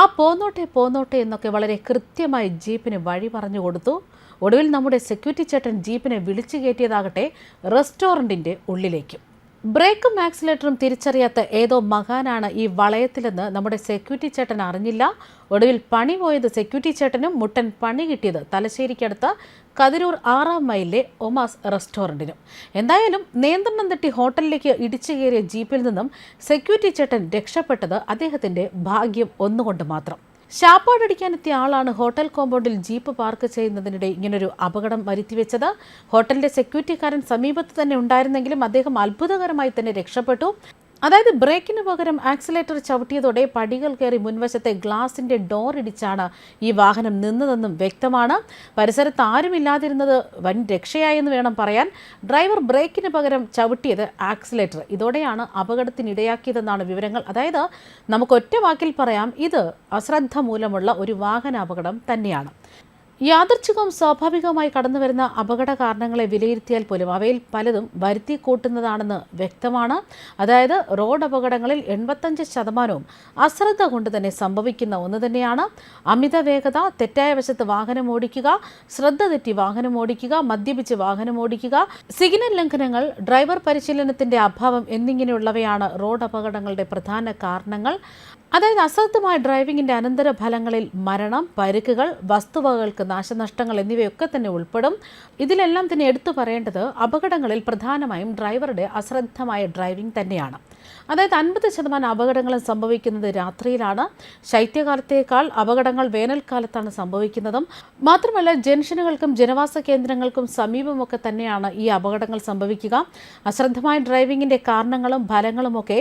ആ പോന്നോട്ടെ പോന്നോട്ടെ എന്നൊക്കെ വളരെ കൃത്യമായി ജീപ്പിന് വഴി പറഞ്ഞു കൊടുത്തു. ഒടുവിൽ നമ്മുടെ സെക്യൂരിറ്റി ചേട്ടൻ ജീപ്പിനെ വിളിച്ചു കയറ്റിയതാകട്ടെ റെസ്റ്റോറന്റിന്റെ ഉള്ളിലേക്കും. ബ്രേക്കും ആക്സിലേറ്ററും തിരിച്ചറിയാത്ത ഏതോ മകാനാണ് ഈ വളയത്തിലെന്ന് നമ്മുടെ സെക്യൂരിറ്റി ചേട്ടൻ അറിഞ്ഞില്ല. ഒടുവിൽ പണി പോയത് സെക്യൂരിറ്റി ചേട്ടനും മുട്ടൻ പണി കിട്ടിയത് തലശ്ശേരിക്കടുത്ത കതിരൂർ ആറാം മൈലിലെ ഒമാസ് റെസ്റ്റോറന്റിനും എന്തായാലും നിയന്ത്രണം തട്ടി ഹോട്ടലിലേക്ക് ഇടിച്ചു കയറിയ ജീപ്പിൽ നിന്നും സെക്യൂരിറ്റി ചേട്ടൻ രക്ഷപ്പെട്ടത് അദ്ദേഹത്തിന്റെ ഭാഗ്യം ഒന്നുകൊണ്ട് മാത്രം. ശാപ്പാടടിക്കാനെത്തിയ ആളാണ് ഹോട്ടൽ കോമ്പൗണ്ടിൽ ജീപ്പ് പാർക്ക് ചെയ്യുന്നതിനിടെ ഇങ്ങനൊരു അപകടം വരുത്തിവെച്ചത്. ഹോട്ടലിന്റെ സെക്യൂരിറ്റിക്കാരൻ സമീപത്ത് തന്നെ ഉണ്ടായിരുന്നെങ്കിലും അദ്ദേഹം അത്ഭുതകരമായി തന്നെ രക്ഷപ്പെട്ടു. അതായത് ബ്രേക്കിന് പകരം ആക്സിലേറ്റർ ചവിട്ടിയതോടെ പടികൾ കയറി മുൻവശത്തെ ഗ്ലാസിന്റെ ഡോർ ഇടിച്ചാണ് ഈ വാഹനം നിന്നതെന്നും വ്യക്തമാണ്. പരിസരത്ത് ആരുമില്ലാതിരുന്നത് വൻ രക്ഷയായെന്ന് വേണം പറയാൻ. ഡ്രൈവർ ബ്രേക്കിന് പകരം ചവിട്ടിയത് ആക്സിലേറ്റർ. ഇതോടെയാണ് അപകടത്തിനിടയാക്കിയതെന്നാണ് വിവരങ്ങൾ. അതായത് നമുക്ക് ഒറ്റ വാക്കിൽ പറയാം ഇത് അശ്രദ്ധ മൂലമുള്ള ഒരു വാഹന അപകടം തന്നെയാണ്. യാദർച്ഛികവും സ്വാഭാവികവുമായി കടന്നുവരുന്ന അപകട കാരണങ്ങളെ വിലയിരുത്തിയാൽ പോലും അവയിൽ പലതും വരുത്തി കൂട്ടുന്നതാണെന്ന് വ്യക്തമാണ്. അതായത് റോഡ് അപകടങ്ങളിൽ എൺപത്തഞ്ച് ശതമാനവും അശ്രദ്ധ കൊണ്ട് തന്നെ സംഭവിക്കുന്ന ഒന്ന് തന്നെയാണ്. അമിത വേഗത തെറ്റായ വശത്ത് വാഹനം ഓടിക്കുക ശ്രദ്ധ തെറ്റി വാഹനം ഓടിക്കുക മദ്യപിച്ച് വാഹനം ഓടിക്കുക സിഗ്നൽ ലംഘനങ്ങൾ ഡ്രൈവർ പരിശീലനത്തിന്റെ അഭാവം എന്നിങ്ങനെയുള്ളവയാണ് റോഡ് അപകടങ്ങളുടെ പ്രധാന കാരണങ്ങൾ. അതായത് അശ്രദ്ധമായ ഡ്രൈവിംഗിന്റെ അനന്തര ഫലങ്ങളിൽ മരണം പരുക്കുകൾ വസ്തുവകകൾക്ക് നാശനഷ്ടങ്ങൾ എന്നിവയൊക്കെ തന്നെ ഉൾപ്പെടും. ഇതിലെല്ലാം തന്നെ എടുത്തു പറയേണ്ടത് അപകടങ്ങളിൽ പ്രധാനമായും ഡ്രൈവറുടെ അശ്രദ്ധമായ ഡ്രൈവിംഗ് തന്നെയാണ്. അതായത് അൻപത് ശതമാനം അപകടങ്ങളും സംഭവിക്കുന്നത് രാത്രിയിലാണ്. ശൈത്യകാലത്തേക്കാൾ അപകടങ്ങൾ വേനൽക്കാലത്താണ് സംഭവിക്കുന്നതും. മാത്രമല്ല ജംഗ്ഷനുകൾക്കും ജനവാസ കേന്ദ്രങ്ങൾക്കും സമീപമൊക്കെ തന്നെയാണ് ഈ അപകടങ്ങൾ സംഭവിക്കുക. അശ്രദ്ധമായ ഡ്രൈവിംഗിന്റെ കാരണങ്ങളും ഫലങ്ങളുമൊക്കെ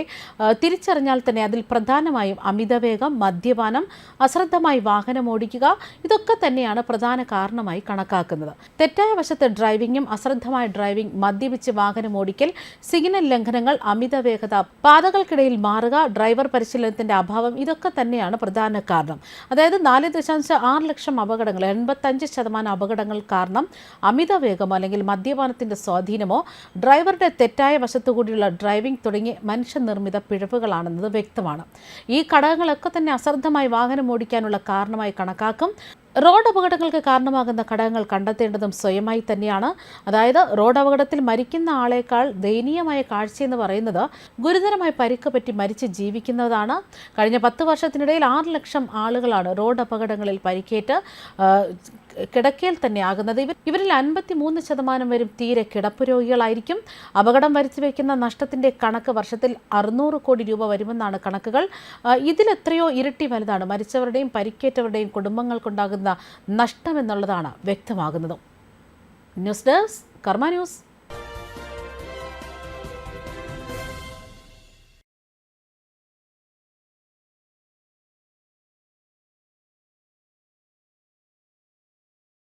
തിരിച്ചറിഞ്ഞാൽ തന്നെ അതിൽ പ്രധാനമായും അമിതവേഗം മദ്യപാനം അശ്രദ്ധമായി വാഹനം ഓടിക്കുക ഇതൊക്കെ തന്നെയാണ് പ്രധാന കാരണമായി കണക്കാക്കുന്നത്. തെറ്റായ വശത്ത് ഡ്രൈവിംഗും അശ്രദ്ധമായ ഡ്രൈവിംഗ് മദ്യപിച്ച് വാഹനം ഓടിക്കൽ സിഗ്നൽ ലംഘനങ്ങൾ അമിതവേഗത പാതകൾക്കിടയിൽ മാറുക ഡ്രൈവർ പരിശീലനത്തിന്റെ അഭാവം ഇതൊക്കെ തന്നെയാണ് പ്രധാന കാരണം. അതായത് നാല് ദശാംശം ആറ് ലക്ഷം അപകടങ്ങൾ എൺപത്തഞ്ച് ശതമാനം അപകടങ്ങൾ കാരണം അമിത വേഗമോ അല്ലെങ്കിൽ മദ്യപാനത്തിന്റെ സ്വാധീനമോ ഡ്രൈവറുടെ തെറ്റായ വശത്തുകൂടിയുള്ള ഡ്രൈവിംഗ് തുടങ്ങിയ മനുഷ്യനിർമ്മിത പിഴവുകളാണെന്നത് വ്യക്തമാണ്. ഈ ഘടകങ്ങളൊക്കെ തന്നെ അശ്രദ്ധമായി വാഹനം ഓടിക്കാനുള്ള കാരണമായി കണക്കാക്കും. റോഡ് അപകടങ്ങൾക്ക് കാരണമാകുന്ന ഘടകങ്ങൾ കണ്ടെത്തേണ്ടതും സ്വയമായി തന്നെയാണ്. അതായത് റോഡ് അപകടത്തിൽ മരിക്കുന്ന ആളേക്കാൾ ദയനീയമായ കാഴ്ചയെന്ന് പറയുന്നത് ഗുരുതരമായി പരിക്ക് പറ്റി മരിച്ച് ജീവിക്കുന്നതാണ്. കഴിഞ്ഞ പത്ത് വർഷത്തിനിടയിൽ ആറ് ലക്ഷം ആളുകളാണ് റോഡ് അപകടങ്ങളിൽ പരിക്കേറ്റ് കിടക്കയിൽ തന്നെ ആകുന്നത്. ഇവർ ഇവരിൽ അൻപത്തി മൂന്ന് ശതമാനം വരും തീരെ കിടപ്പ് രോഗികളായിരിക്കും. അപകടം വരുത്തി വയ്ക്കുന്ന നഷ്ടത്തിന്റെ കണക്ക് വർഷത്തിൽ അറുന്നൂറ് കോടി രൂപ വരുമെന്നാണ് കണക്കുകൾ. ഇതിലെത്രയോ ഇരട്ടി വലുതാണ്. മരിച്ചവരുടെയും പരിക്കേറ്റവരുടെയും കുടുംബങ്ങൾക്കുണ്ടാകുന്ന നഷ്ടമെന്നുള്ളതാണ് വ്യക്തമാകുന്നതും. News desk Karma news.